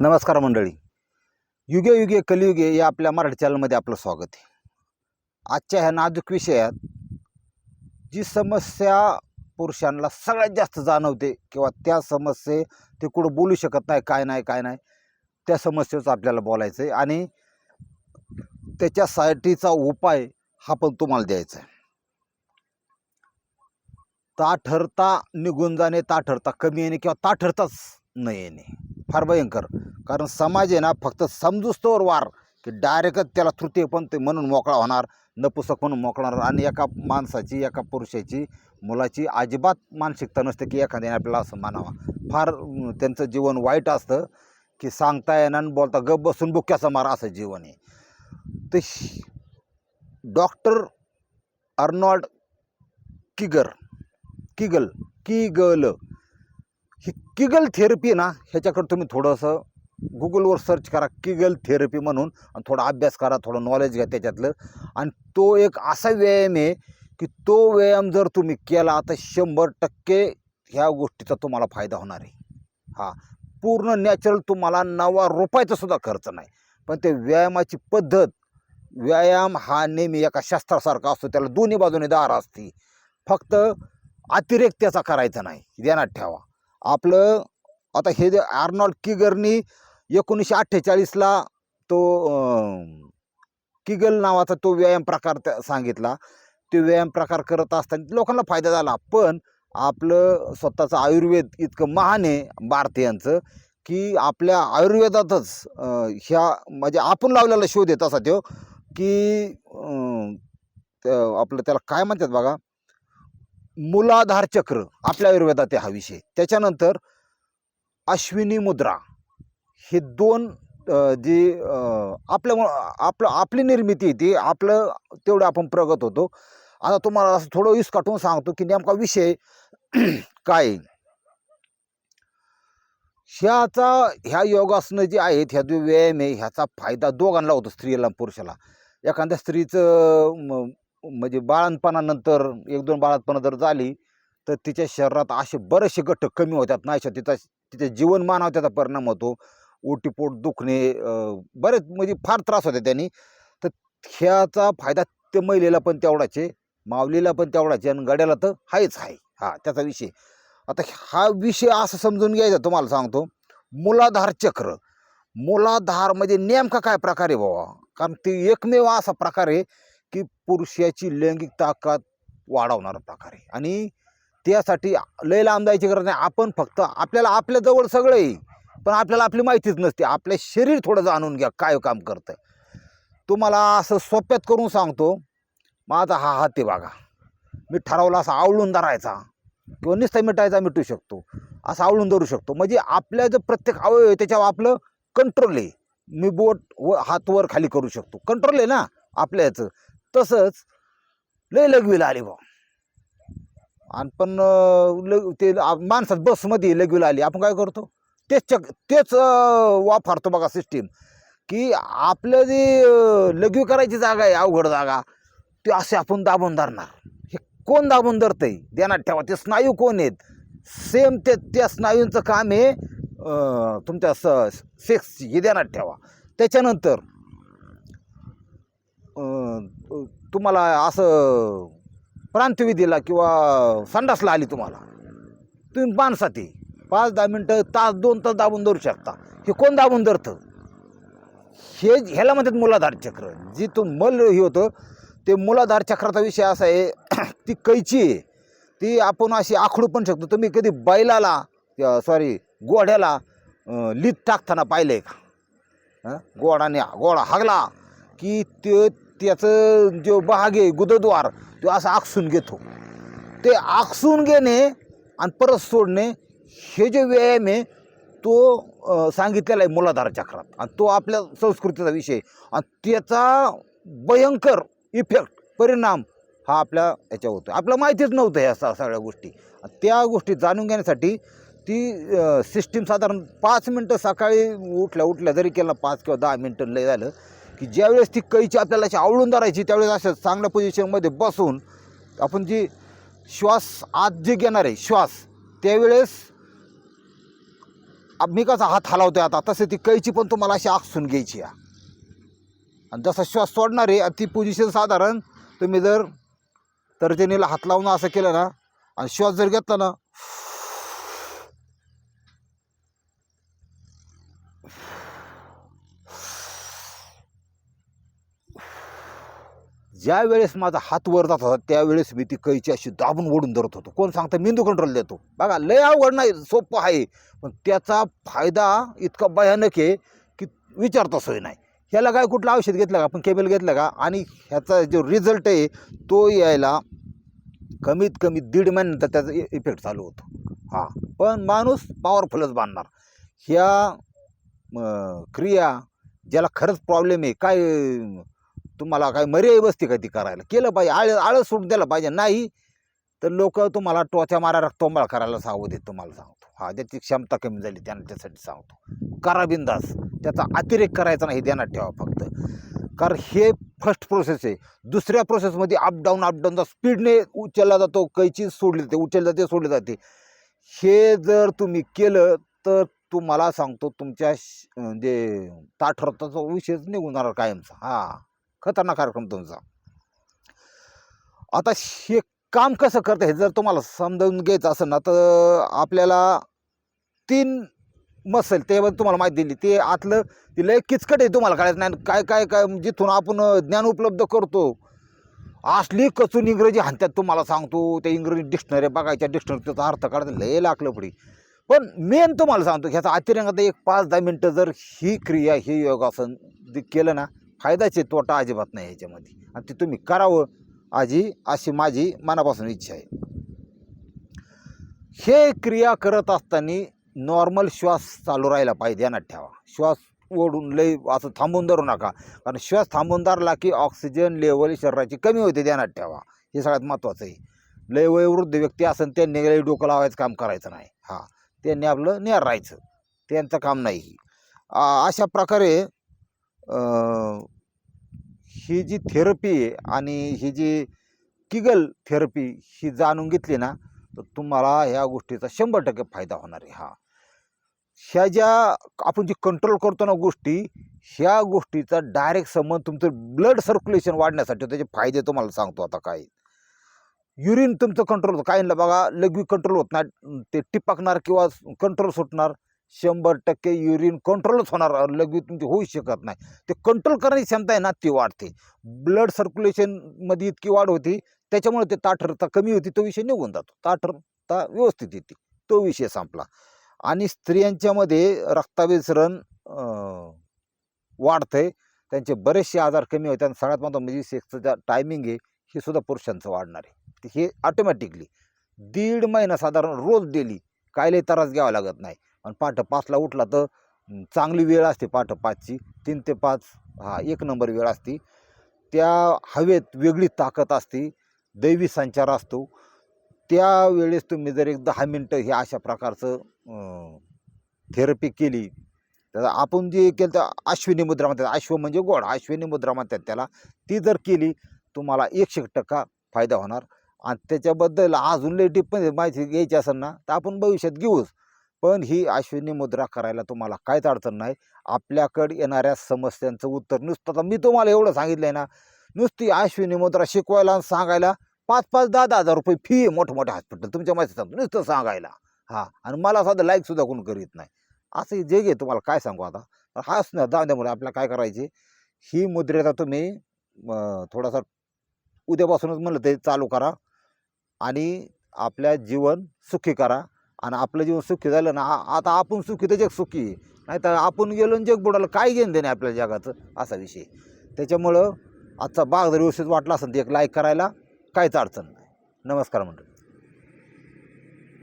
नमस्कार मंडळी. युगे युगे कलियुगे या आपल्या मराठी चॅनलमध्ये आपलं स्वागत आहे. आजच्या ह्या नाजूक विषयात जी समस्या पुरुषांना सगळ्यात जास्त जाणवते किंवा त्या समस्ये ते कुठं बोलू शकत नाही काय नाही काय नाही त्या समस्येचं आपल्याला बोलायचं आहे आणि त्याच्यासाठीचा उपाय हा पण तुम्हाला द्यायचा आहे. ता ठरता निघून जाणे ता ठरता कमी येणे किंवा ताठरताच न येणे. फार भयंकर. कारण समाज आहे ना फक्त समजूस्तोवर वार की डायरेक्टच त्याला तृतीय पण ते म्हणून मोकळा होणार नपुसक म्हणून मोकळणार आणि एका माणसाची एका पुरुषाची मुलाची अजिबात मानसिकता नसते की एखाद्याने आपल्याला असं मानावा फार त्यांचं जीवन वाईट असतं की सांगता येणार आणि बोलता गप बसून बुक्क्याचा मारा असं जीवन आहे. तर डॉक्टर अर्नॉल्ड किगर किगल किगल ही किगल थेरपी ना ह्याच्याकडे तुम्ही थोडंसं गुगलवर सर्च करा किगल थेरपी म्हणून आणि थोडा अभ्यास करा थोडं नॉलेज घ्या त्याच्यातलं. आणि तो एक असा व्यायाम आहे की तो व्यायाम जर तुम्ही केला तर शंभर टक्के ह्या गोष्टीचा तुम्हाला फायदा होणार आहे. हा. पूर्ण नॅचरल तुम्हाला नवा रुपयाचा सुद्धा खर्च नाही. पण ते व्यायामाची पद्धत व्यायाम हा नेहमी एका शस्त्रासारखा असतो त्याला दोन्ही बाजूने दार असते. फक्त अतिरेक त्याचा करायचा नाही. ध्यानात ठेवा. आपलं आता हे जे आर्नॉल्ड किगरनी एकोणीसशे अठ्ठेचाळीसला तो किगल नावाचा तो व्यायाम प्रकार त्या- सांगितला. ते व्यायाम प्रकार करत असताना लोकांना फायदा झाला. पण आपलं स्वतःचं आयुर्वेद इतकं महान आहे भारतीयांचं की आपल्या आयुर्वेदातच ह्या म्हणजे आपण लावलेला शोध येत असा तो की आपलं त्याला काय म्हणतात बघा? मूलाधार चक्र आपल्या आयुर्वेदात हा विषय. त्याच्यानंतर अश्विनी मुद्रा हे दोन जी आपल्या आपलं आपली निर्मिती आहे ती आपलं तेवढं आपण प्रगत होतो. आता तुम्हाला असं थोडं काटून सांगतो की नेमका विषय काय ह्याचा ह्या योगासनं जी आहेत ह्या जो व्यायाम आहे ह्याचा फायदा दोघांना होतो स्त्रीला पुरुषाला. एखाद्या स्त्रीचं म्हणजे बाळणपणानंतर एक दोन बाळातपणा जर झाली तर तिच्या शरीरात असे बरेचसे घटक कमी होतात. नाही तिचा तिच्या जीवनमानावर त्याचा परिणाम होतो. ओटीपोट दुखणे बरेच म्हणजे फार त्रास होते त्यांनी. तर ह्याचा फायदा त्या महिलेला पण तेवढाचे मावलीला माऊलीला पण तेवढाचे आणि गड्याला तर आहेच आहे हा त्याचा विषय. आता हा विषय असं समजून घ्यायचा तुम्हाला सांगतो. मुलाधार चक्र. मुलाधार म्हणजे नेमका काय प्रकार आहे बाबा? कारण ते एकमेव असा प्रकार आहे की पुरुषाची लैंगिक ताकद वाढवणारा प्रकार आहे. आणि त्यासाठी लय लांब जायची गरज नाही. आपण फक्त आपल्याला आपल्याजवळ सगळं आहे पण आपल्याला आपली माहितीच नसते. आपले शरीर थोडं जाणून घ्या काय काम करतं तुम्हाला असं सोप्यात करून सांगतो माझा हा हात आहे बघा. मी ठरवला असा आवळून धरायचा किंवा नुसता मिटायचा मिटू शकतो. असं आवळून धरू शकतो. म्हणजे आपल्या जो प्रत्येक अवयव आहे त्याच्यावर आपलं कंट्रोल आहे. मी बोट व हात वर खाली करू शकतो. कंट्रोल आहे ना आपल्या याचं तसंच लय लगवीला आली बा आणि पण लग ते माणसात बसमध्ये लगवीला आली आपण काय करतो? तेच चक तेच वापरतो बघा सिस्टीम की आपलं जे लघवी करायची जागा आहे अवघड जागा ते असे आपण दाबून धरणार. हे कोण दाबून धरतंय? देणार ठेवा. ते स्नायू कोण आहेत? सेम ते त्या स्नायूंचं काम आहे तुमच्या स सेक्स हे देणार ठेवा. त्याच्यानंतर तुम्हाला असं प्रांतविधीला किंवा संडासला आली तुम्हाला? तुम्ही माणसाती पाच दहा मिनटं तास दोन तास दाबून धरू शकता. हे कोण दाबून धरतं? हे ह्याला म्हणतात मुलाधार चक्र. जी तो मल हे होतं ते मुलाधार चक्राचा विषय असा आहे ती कैची आहे. ती आपण अशी आखडू पण शकतो. तुम्ही कधी बैलाला सॉरी गोड्याला लीत टाकताना पाहिलं आहे का गोडाने गोडा हागला की ते त्याचं जो भाग आहे गुदद्वार तो असं आकसून घेतो. ते आकसून घेणे आणि परत सोडणे हे जे व्यायाम आहे तो सांगितलेला आहे मुलाधार चक्रात. आणि तो आपल्या संस्कृतीचा विषय आणि त्याचा भयंकर इफेक्ट परिणाम हा आपल्या याच्या होतो आपल्याला माहितीच नव्हतं ह्या सगळ्या गोष्टी. त्या गोष्टी जाणून घेण्यासाठी ती सिस्टीम साधारण पाच मिनटं सकाळी उठल्या उठल्या जरी केला पाच किंवा दहा मिनटं लय झालं की ज्यावेळेस ती कैची आपल्याला अशी आवळून धरायची त्यावेळेस असं चांगल्या पोझिशनमध्ये बसून आपण जी श्वास आत जे घेणार आहे श्वास त्यावेळेस मी कसा हात हलावतो आता तसे ती कैची पण तुम्हाला अशी आखसून घ्यायची आहे. आणि जसा श्वास सोडणार आहे ती पोझिशन साधारण तुम्ही जर तर्जनीला हात लावून असं केलं ना आणि श्वास जर घेतला ना ज्या वेळेस माझा हात वर जात होता त्यावेळेस मी ती कैची अशी दाबून ओढून धरत होतो. कोण सांगतं? मेंदू कंट्रोल देतो. बघा लय अवघड नाही सोपं आहे. पण त्याचा फायदा इतका भयानक आहे की विचारता सोय नाही. ह्याला काय कुठलं औषध घेतलं का? आपण केबल घेतलं का? आणि ह्याचा जो रिझल्ट आहे तो यायला कमीत कमी दीड महिन्यानंतर त्याचा इफेक्ट चालू होतो. हां. पण माणूस पॉवरफुलच बांधणार ह्या क्रिया ज्याला खरंच प्रॉब्लेम आहे काय तुम्हाला काय मर्यादा बसते का ती करायला? केलं पाहिजे. आळ आळस सूट द्यायला पाहिजे. नाही तर लोक तुम्हाला टोचा मारा रक्तोंबाळ करायला सांगू देत तुम्हाला सांगतो. हा त्याची क्षमता कमी झाली त्यांना त्यासाठी सांगतो. करा बिंदास. त्याचा अतिरेक करायचा नाही ध्यानात ठेवा फक्त. कारण हे फर्स्ट प्रोसेस आहे. दुसऱ्या प्रोसेसमध्ये अपडाऊन अपडाऊनचा स्पीडने उचलला जातो कैची सोडली जाते उचलली जाते सोडली जाते. हे जर तुम्ही केलं तर तुम्हाला सांगतो तुमच्या जे म्हणजे ताठरताचा विषयच निघून जाणार कायमचा. हा. खतरनाक कार्यक्रम तुमचा. आता हे काम कसं करतं हे जर तुम्हाला समजावून घ्यायचं असेल ना तर आपल्याला तीन मसल ते तुम्हाला माहिती दिली. ते आतलं ते लय किचकट आहे तुम्हाला कळायचं नाही. काय काय काय जिथून आपण ज्ञान उपलब्ध करतो असली कचून इंग्रजी हाणत्यात तुम्हाला सांगतो. त्या इंग्रजी डिक्शनरी बघायच्या डिक्शनरी त्याचा अर्थ काढायचा लय लागलं पडी पण मेन तुम्हाला सांगतो ह्याचा अतिरंगात एक पाच दहा मिनटं जर ही क्रिया हे योगासन केलं ना फायदाचे तोटा अजिबात नाही ह्याच्यामध्ये. आणि ते तुम्ही करावं आजी अशी माझी मनापासून इच्छा आहे. हे क्रिया करत असताना नॉर्मल श्वास चालू राहायला पाहिजे ध्यानात ठेवा. श्वास ओढून लय असं थांबून धरू नका. कारण श्वास थांबून धरला की ऑक्सिजन लेवल शरीराची कमी होते ध्यानात ठेवा. हे सगळ्यात महत्त्वाचं आहे. लय वयोवृद्ध व्यक्ती असेल त्यांनी लय डोकं लावायचं काम करायचं नाही. हां. त्यांनी आपलं नियर राहायचं. त्यांचं काम नाही. ही. अशा प्रकारे ही जी थेरपी आहे आणि ही जी किगल थेरपी ही जाणून घेतली ना तर तुम्हाला ह्या गोष्टीचा शंभर टक्के फायदा होणार आहे. हा. ह्या ज्या आपण जी कंट्रोल करतो ना गोष्टी ह्या गोष्टीचा डायरेक्ट संबंध तुमचं ब्लड सर्क्युलेशन वाढण्यासाठी त्याचे फायदे तुम्हाला सांगतो आता काय. युरिन तुमचं कंट्रोल होतं. काहींना बघा लघवी कंट्रोल होत नाही ते टिपकणार किंवा कंट्रोल सुटणार. शंभर टक्के युरिन कंट्रोलच होणार लघवी तुमची होऊ शकत नाही. ते कंट्रोल करण्याची क्षमता आहे ना ती वाढते. ब्लड सर्क्युलेशनमध्ये इतकी वाढ होती त्याच्यामुळे ते ताठरता कमी होती तो विषय निघून जातो. ताठरता व्यवस्थित येते तो विषय संपला. आणि स्त्रियांच्यामध्ये रक्ताभिसरण वाढतं आहे त्यांचे बरेचसे आजार कमी होते आणि सगळ्यात महत्त्व म्हणजे सेक्सचं टायमिंग आहे हे सुद्धा पुरुषांचं वाढणार आहे. हे ऑटोमॅटिकली दीड महिना साधारण रोज डेली कायले त्रास घ्यावा लागत नाही. आणि पाठ पाचला उठला तर चांगली वेळ असते पाठ पाचची. तीन ते पाच हा एक नंबर वेळ असते. त्या हवेत वेगळी ताकद असते दैवी संचार असतो. त्यावेळेस तुम्ही जर एक दहा मिनटं हे अशा प्रकारचं थेरपी केली तर आपण जे केलं तर अश्विनी मुद्रा म्हणतात. अश्व म्हणजे गोड. अश्विनी मुद्रा म्हणतात त्याला. ती जर केली तुम्हाला एकशे टक्का फायदा होणार. आणि त्याच्याबद्दल अजून लई पण माहिती घ्यायची असेल ना तर आपण भविष्यात घेऊच. पण ही अश्विनी मुद्रा करायला तुम्हाला काहीच अडचण नाही. आपल्याकडे येणाऱ्या समस्यांचं उत्तर नुसतं आता मी तुम्हाला एवढं सांगितलं आहे ना नुसती अश्विनी मुद्रा शिकवायला आणि सांगायला पाच पाच दहा दहा हजार रुपये फी आहे मोठं हॉस्पिटल तुमच्या माहिती सांगतो नुसतं सांगायला. हां आणि मला साधं लाईकसुद्धा कोण करीत नाही. असं जे घे तुम्हाला काय सांगू आता. हाच ना दांद्यामुळे आपल्याला काय करायचे? ही मुद्रेचा तुम्ही थोडासा उद्यापासूनच म्हणलं ते चालू करा आणि आपल्या जीवन सुखी करा. आणि आपलं जीवन सुखी झालं ना आता आपण सुखी तर जग सुखी. नाही तर आपण गेलो आणि जग बुडालं काय घेणं देणे आपल्या जगाचं असा विषय. त्याच्यामुळं आजचा बाग जर व्यवस्थित वाटला असेल तर एक लाईक करायला काहीच अडचण नाही. नमस्कार मंडळी.